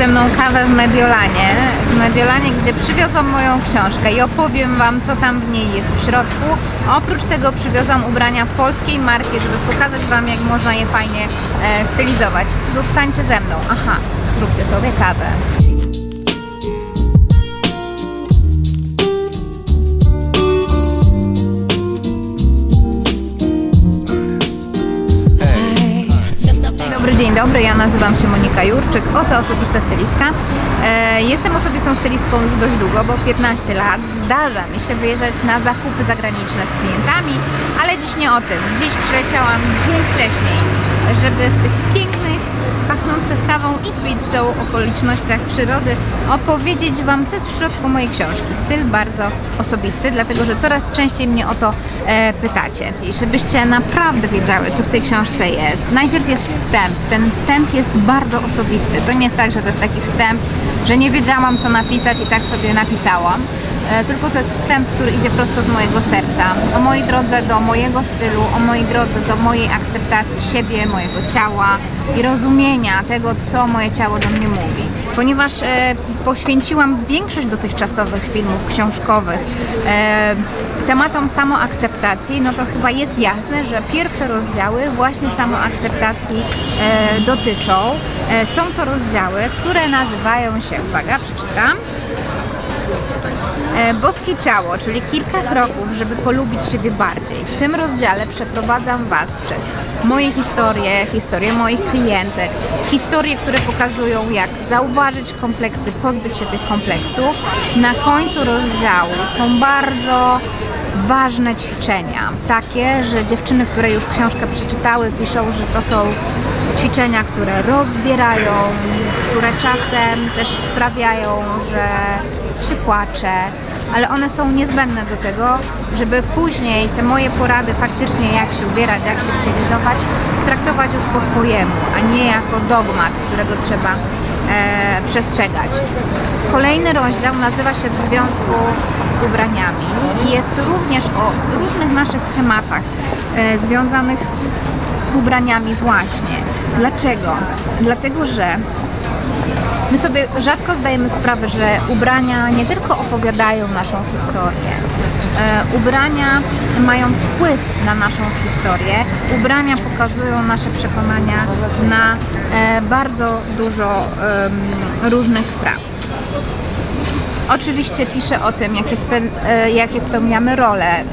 Ze mną kawę w Mediolanie, w Mediolanie, gdzie przywiozłam moją książkę i opowiem Wam, co tam w niej jest w środku. Oprócz tego przywiozłam ubrania polskiej marki, żeby pokazać Wam, jak można je fajnie e, stylizować. Zostańcie ze mną. Aha, zróbcie sobie kawę. Dzień dobry, ja nazywam się Monika Jurczyk, osa osobista stylistka. E, jestem osobistą stylistką już dość długo, bo 15 lat. Zdarza mi się wyjeżdżać na zakupy zagraniczne z klientami, ale dziś nie o tym. Dziś przyleciałam dzień wcześniej, żeby w tych pięknych, pachnących kawą i pizzą okolicznościach przyrody opowiedzieć Wam, co jest w środku mojej książki. Styl bardzo osobisty, dlatego że coraz częściej mnie o to e, pytacie. I żebyście naprawdę wiedziały, co w tej książce jest. Najpierw jest wstęp. Ten wstęp jest bardzo osobisty. To nie jest tak, że to jest taki wstęp, że nie wiedziałam, co napisać i tak sobie napisałam. E, Tylko to jest wstęp, który idzie prosto z mojego serca. O mojej drodze do mojego stylu, o mojej drodze do mojej akceptacji siebie, mojego ciała i rozumienia tego, co moje ciało do mnie mówi. Ponieważ e, poświęciłam większość dotychczasowych filmów książkowych e, tematom samoakceptacji, no to chyba jest jasne, że pierwsze rozdziały właśnie samoakceptacji dotyczą. Są to rozdziały, które nazywają się, uwaga, przeczytam, Boskie ciało, czyli kilka kroków, żeby polubić siebie bardziej. W tym rozdziale przeprowadzam Was przez moje historie, historie moich klientek, historie, które pokazują, jak zauważyć kompleksy, pozbyć się tych kompleksów. Na końcu rozdziału są bardzo ważne ćwiczenia. Takie, że dziewczyny, które już książkę przeczytały, piszą, że to są ćwiczenia, które rozbierają, które czasem też sprawiają, że się płacze, ale one są niezbędne do tego, żeby później te moje porady faktycznie jak się ubierać, jak się stylizować, traktować już po swojemu, a nie jako dogmat, którego trzeba e, przestrzegać. Kolejny rozdział nazywa się W związku z ubraniami i jest również o różnych naszych schematach e, związanych z ubraniami właśnie. Dlaczego? Dlatego, że My sobie rzadko zdajemy sprawę, że ubrania nie tylko opowiadają naszą historię, e, ubrania mają wpływ na naszą historię, ubrania pokazują nasze przekonania na e, bardzo dużo różnych spraw. Oczywiście piszę o tym, jakie, spe, e, jakie spełniamy role e,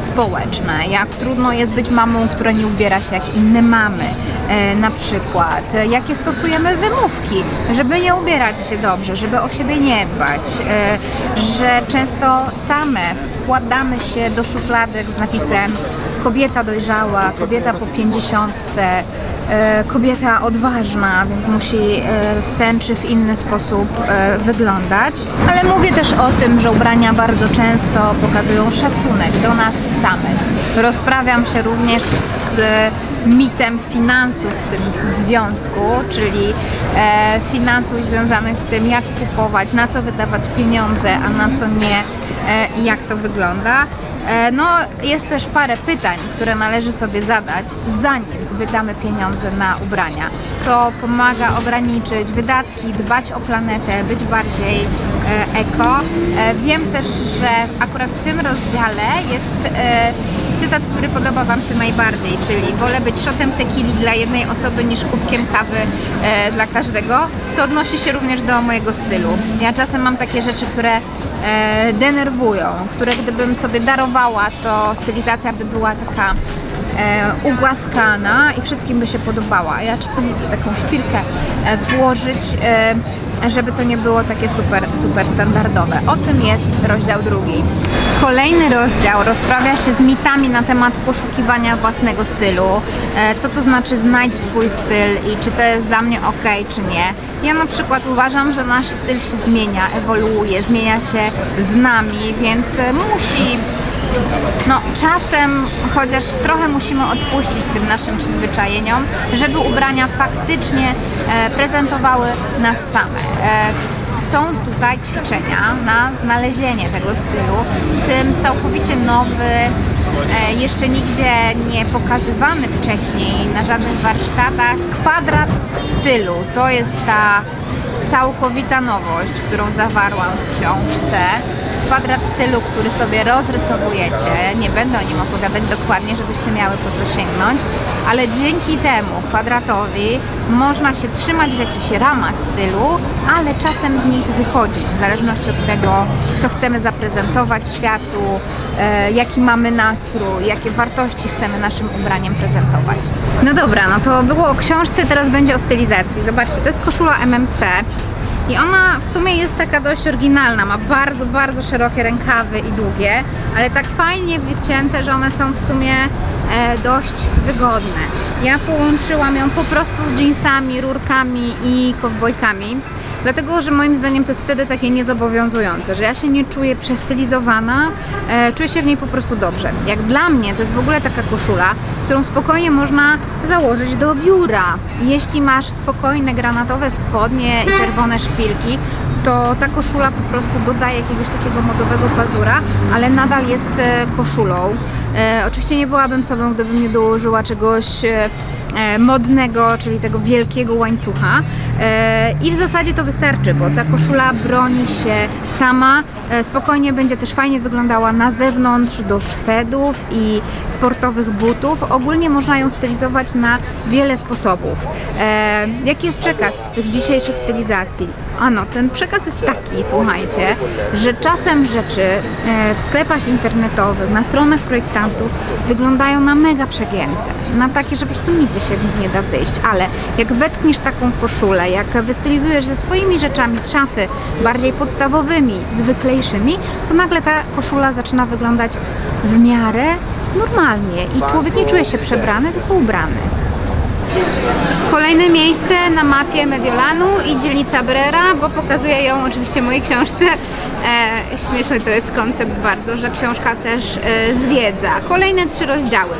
społeczne, jak trudno jest być mamą, która nie ubiera się jak inne mamy, e, na przykład, jakie stosujemy wymówki, żeby nie ubierać się dobrze, żeby o siebie nie dbać, że często same wkładamy się do szufladek z napisem kobieta dojrzała, kobieta po pięćdziesiątce, kobieta odważna, więc musi e, w ten czy w inny sposób e, wyglądać. Ale mówię też o tym, że ubrania bardzo często pokazują szacunek do nas samych. Rozprawiam się również z mitem finansów w tym związku, czyli e, finansów związanych z tym, jak kupować, na co wydawać pieniądze, a na co nie e, jak to wygląda. E, No, jest też parę pytań, które należy sobie zadać, zanim wydamy pieniądze na ubrania. To pomaga ograniczyć wydatki, dbać o planetę, być bardziej e, eko. E, Wiem też, że akurat w tym rozdziale jest cytat, który podoba Wam się najbardziej, czyli wolę być shotem tequili dla jednej osoby niż kubkiem kawy dla każdego. To odnosi się również do mojego stylu. Ja czasem mam takie rzeczy, które denerwują, które gdybym sobie darowała, to stylizacja by była taka e, ugłaskana i wszystkim by się podobała. Ja czasem lubię taką szpilkę e, włożyć, e, żeby to nie było takie super, super standardowe. O tym jest rozdział drugi. Kolejny rozdział rozprawia się z mitami na temat poszukiwania własnego stylu. E, co to znaczy znajdź swój styl i czy to jest dla mnie ok, czy nie. Ja na przykład uważam, że nasz styl się zmienia, ewoluuje, zmienia się z nami, więc e, musi no, czasem chociaż trochę musimy odpuścić tym naszym przyzwyczajeniom, żeby ubrania faktycznie e, prezentowały nas same. E, są tutaj ćwiczenia na znalezienie tego stylu, w tym całkowicie nowy, e, jeszcze nigdzie nie pokazywany wcześniej na żadnych warsztatach kwadrat stylu. To jest ta całkowita nowość, którą zawarłam w książce. Kwadrat stylu, który sobie rozrysowujecie. Nie będę o nim opowiadać dokładnie, żebyście miały po co sięgnąć, ale dzięki temu kwadratowi można się trzymać w jakichś ramach stylu, ale czasem z nich wychodzić, w zależności od tego, co chcemy zaprezentować światu, e, jaki mamy nastrój, jakie wartości chcemy naszym ubraniem prezentować. No dobra, no to było o książce, teraz będzie o stylizacji. Zobaczcie, to jest koszula MMC. I ona w sumie jest taka dość oryginalna, ma bardzo, bardzo szerokie rękawy i długie, ale tak fajnie wycięte, że one są w sumie e, dość wygodne. Ja połączyłam ją po prostu z jeansami, rurkami i kowbojkami, dlatego że moim zdaniem to jest wtedy takie niezobowiązujące, że ja się nie czuję przestylizowana, e, czuję się w niej po prostu dobrze. Jak dla mnie to jest w ogóle taka koszula, którą spokojnie można założyć do biura. Jeśli masz spokojne granatowe spodnie i czerwone szpilki, to ta koszula po prostu dodaje jakiegoś takiego modowego pazura, ale nadal jest e, koszulą. E, oczywiście nie byłabym sobą, gdybym nie dołożyła czegoś e, modnego, czyli tego wielkiego łańcucha. E, I w zasadzie to wystarczy, bo ta koszula broni się sama. E, Spokojnie będzie też fajnie wyglądała na zewnątrz do szwedów i sportowych butów. Ogólnie można ją stylizować na wiele sposobów. E, jaki jest przekaz tych dzisiejszych stylizacji? Ano, ten przekaz jest taki, słuchajcie, że czasem rzeczy e, w sklepach internetowych, na stronach projektantów wyglądają na mega przegięte. Na takie, że po prostu nigdzie się w nich nie da wyjść, ale jak wetkniesz taką koszulę, jak wystylizujesz ze swoimi rzeczami z szafy, bardziej podstawowymi, zwyklejszymi, to nagle ta koszula zaczyna wyglądać w miarę normalnie i człowiek nie czuje się przebrany, tylko ubrany. Kolejne miejsce na mapie Mediolanu i dzielnica Brera, bo pokazuję ją oczywiście w mojej książce. E, śmieszny to jest koncept bardzo, że książka też e, zwiedza. Kolejne trzy rozdziały.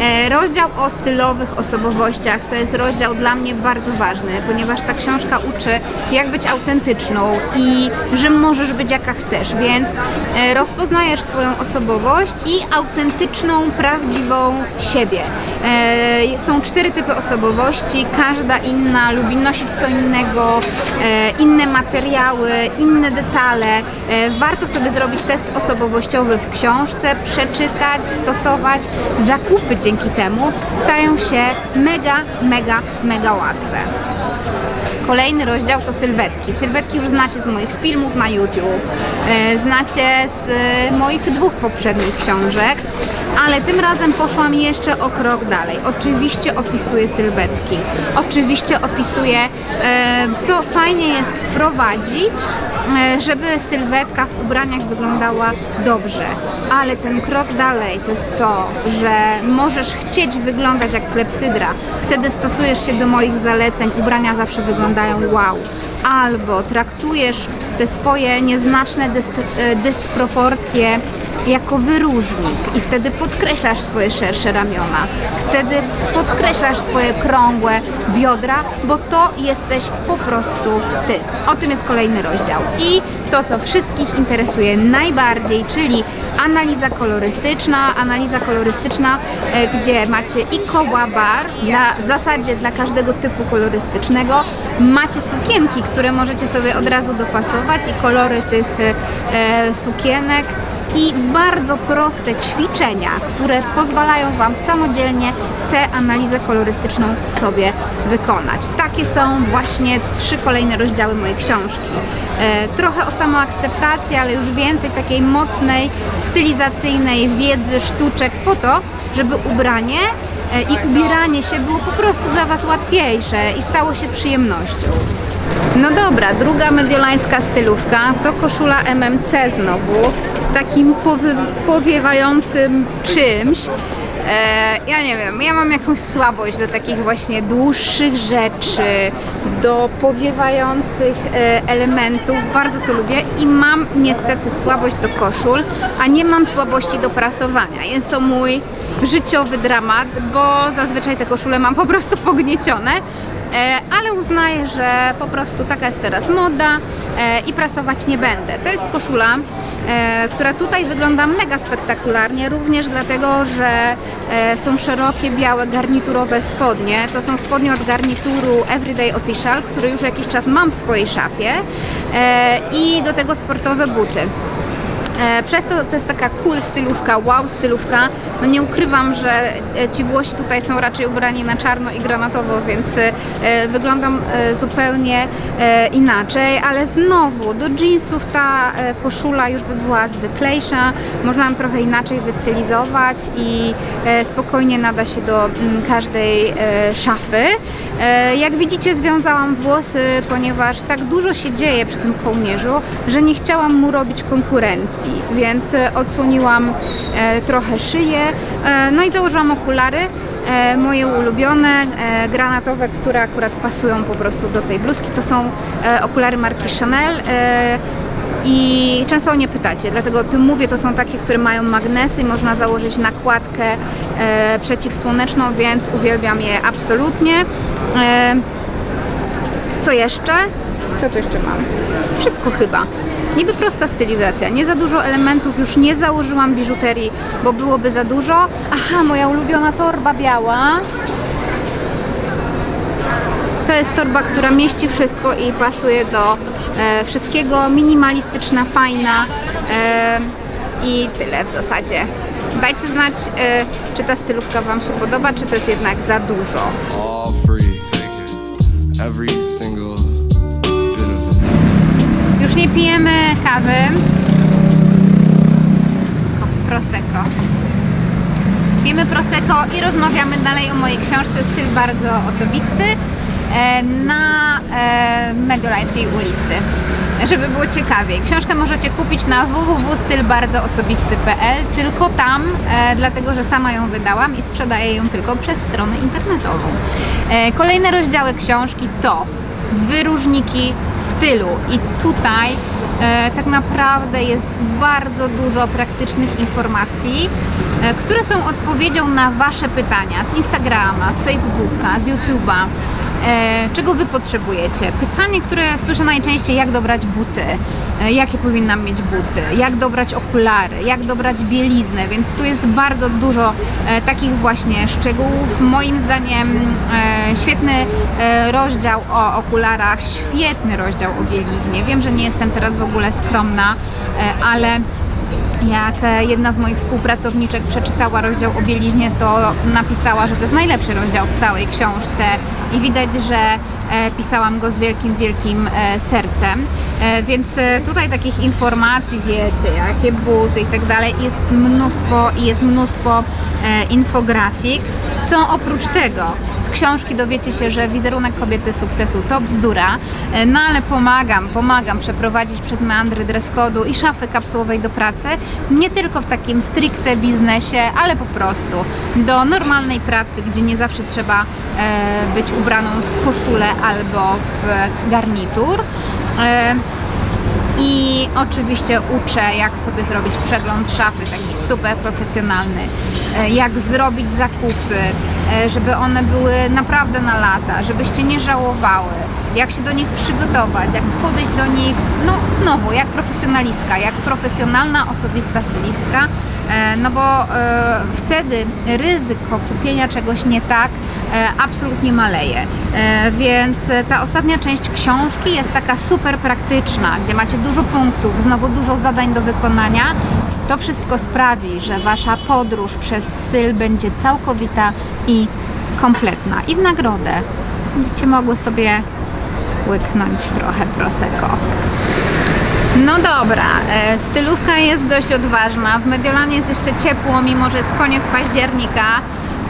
E, rozdział o stylowych osobowościach to jest rozdział dla mnie bardzo ważny, ponieważ ta książka uczy jak być autentyczną i że możesz być jaka chcesz, więc e, rozpoznajesz swoją osobowość i autentyczną, prawdziwą siebie. E, są cztery typy osobowości, każda inna lubi nosić co innego, inne materiały, inne detale. Warto sobie zrobić test osobowościowy w książce, przeczytać, stosować. Zakupy dzięki temu stają się mega, mega, mega łatwe. Kolejny rozdział to sylwetki. Sylwetki już znacie z moich filmów na YouTube, e, znacie z e, moich dwóch poprzednich książek, ale tym razem poszłam jeszcze o krok dalej. Oczywiście opisuję sylwetki, oczywiście opisuję, e, co fajnie jest wprowadzić, żeby sylwetka w ubraniach wyglądała dobrze. Ale ten krok dalej to jest to, że możesz chcieć wyglądać jak klepsydra. Wtedy stosujesz się do moich zaleceń, ubrania zawsze wyglądają wow. Albo traktujesz te swoje nieznaczne e, dysproporcje jako wyróżnik i wtedy podkreślasz swoje szersze ramiona, wtedy podkreślasz swoje krągłe biodra, bo to jesteś po prostu ty. O tym jest kolejny rozdział. I to, co wszystkich interesuje najbardziej, czyli analiza kolorystyczna, analiza kolorystyczna, e, gdzie macie i koła bar, dla, w zasadzie dla każdego typu kolorystycznego, macie sukienki, które możecie sobie od razu dopasować i kolory tych e, e, sukienek i bardzo proste ćwiczenia, które pozwalają Wam samodzielnie tę analizę kolorystyczną sobie wykonać. Takie są właśnie trzy kolejne rozdziały mojej książki. E, trochę o samoakceptacji, ale już więcej takiej mocnej, stylizacyjnej wiedzy, sztuczek po to, żeby ubranie i ubieranie się było po prostu dla Was łatwiejsze i stało się przyjemnością. No dobra, druga mediolańska stylówka to koszula MMC znowu z takim powiewającym czymś. E, ja nie wiem, ja mam jakąś słabość do takich właśnie dłuższych rzeczy, do powiewających e, elementów, bardzo to lubię i mam niestety słabość do koszul, a nie mam słabości do prasowania. Jest to mój życiowy dramat, bo zazwyczaj te koszule mam po prostu pogniecione ale uznaję, że po prostu taka jest teraz moda e, i prasować nie będę. To jest koszula, e, która tutaj wygląda mega spektakularnie, również dlatego, że e, są szerokie, białe, garniturowe spodnie. To są spodnie od garnituru Everyday Official, który już jakiś czas mam w swojej szafie e, i do tego sportowe buty. E, Przez to to jest taka cool stylówka, wow stylówka. No nie ukrywam, że e, ci Włosi tutaj są raczej ubrani na czarno i granatowo, więc e, wyglądam zupełnie inaczej, ale znowu do jeansów ta koszula już by była zwyklejsza, można ją trochę inaczej wystylizować i spokojnie nada się do mm, każdej szafy. Jak widzicie związałam włosy, ponieważ tak dużo się dzieje przy tym kołnierzu, że nie chciałam mu robić konkurencji, więc e, odsłoniłam e, trochę szyję, e, no i założyłam okulary. Moje ulubione, granatowe, które akurat pasują po prostu do tej bluzki, to są okulary marki Chanel. I często o nie pytacie, dlatego o tym mówię, to są takie, które mają magnesy i można założyć nakładkę e, przeciwsłoneczną, więc uwielbiam je absolutnie. E, co jeszcze? Co tu jeszcze mam? Wszystko chyba. Niby prosta stylizacja, nie za dużo elementów, już nie założyłam biżuterii, bo byłoby za dużo. Aha, moja ulubiona torba biała. To jest torba, która mieści wszystko i pasuje do e, wszystkiego. Minimalistyczna, fajna e, i tyle w zasadzie. Dajcie znać, e, czy ta stylówka Wam się podoba, czy to jest jednak za dużo. Już nie pijemy kawy. Prosecco. Pijemy Prosecco i rozmawiamy dalej o mojej książce Styl bardzo osobisty e, na e, Mediolańskiej ulicy. Żeby było ciekawiej. Książkę możecie kupić na www.stylbardzoOsobisty.pl tylko tam, e, dlatego że sama ją wydałam i sprzedaję ją tylko przez stronę internetową. Kolejne rozdziały książki to wyróżniki stylu i tutaj e, tak naprawdę jest bardzo dużo praktycznych informacji, e, które są odpowiedzią na Wasze pytania z Instagrama, z Facebooka, z YouTube'a. E, czego Wy potrzebujecie? Pytanie, które słyszę najczęściej, jak dobrać buty, e, jakie powinnam mieć buty, jak dobrać okulary, jak dobrać bieliznę, więc tu jest bardzo dużo e, takich właśnie szczegółów. Moim zdaniem świetny rozdział o okularach, świetny rozdział o bieliźnie. Wiem, że nie jestem teraz w ogóle skromna, ale jak e, jedna z moich współpracowniczek przeczytała rozdział o bieliźnie, to napisała, że to jest najlepszy rozdział w całej książce i widać, że e, pisałam go z wielkim, wielkim e, sercem. Więc tutaj takich informacji, wiecie, jakie buty i tak dalej, jest mnóstwo i jest mnóstwo infografik. Co oprócz tego książki dowiecie się, że wizerunek kobiety sukcesu to bzdura, e, no ale pomagam, pomagam przeprowadzić przez meandry dress code'u i szafy kapsułowej do pracy, nie tylko w takim stricte biznesie, ale po prostu do normalnej pracy, gdzie nie zawsze trzeba e, być ubraną w koszulę albo w garnitur. E, i oczywiście uczę, jak sobie zrobić przegląd szafy, taki super profesjonalny, jak zrobić zakupy, żeby one były naprawdę na lata, żebyście nie żałowały, jak się do nich przygotować, jak podejść do nich, no znowu, jak profesjonalistka, jak profesjonalna, osobista stylistka, e, no bo e, wtedy ryzyko kupienia czegoś nie tak e, absolutnie maleje. E, Więc e, ta ostatnia część książki jest taka super praktyczna, gdzie macie dużo punktów, znowu dużo zadań do wykonania. To wszystko sprawi, że wasza podróż przez styl będzie całkowita i kompletna. I w nagrodę będziecie mogły sobie łyknąć trochę prosecco. No dobra, e, stylówka jest dość odważna. W Mediolanie jest jeszcze ciepło, mimo że jest koniec października,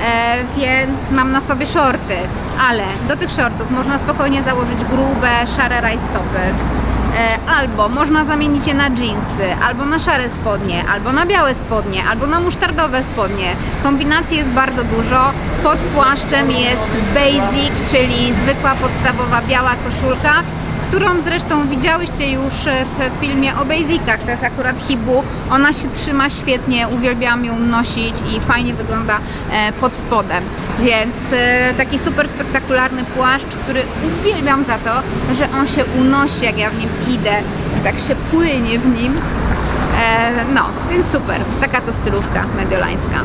e, więc mam na sobie shorty. Ale do tych shortów można spokojnie założyć grube, szare rajstopy. E, Albo można zamienić je na jeansy, albo na szare spodnie, albo na białe spodnie, albo na musztardowe spodnie. Kombinacji jest bardzo dużo. Pod płaszczem jest basic, czyli zwykła podstawowa biała koszulka, którą zresztą widziałyście już e, w filmie o basicach. To jest akurat Hibu. Ona się trzyma świetnie, uwielbiam ją nosić i fajnie wygląda e, pod spodem. Więc e, taki super spektakularny płaszcz, który uwielbiam za to, że on się unosi, jak ja w nim idę. Tak się płynie w nim. No, więc super. Taka to stylówka mediolańska.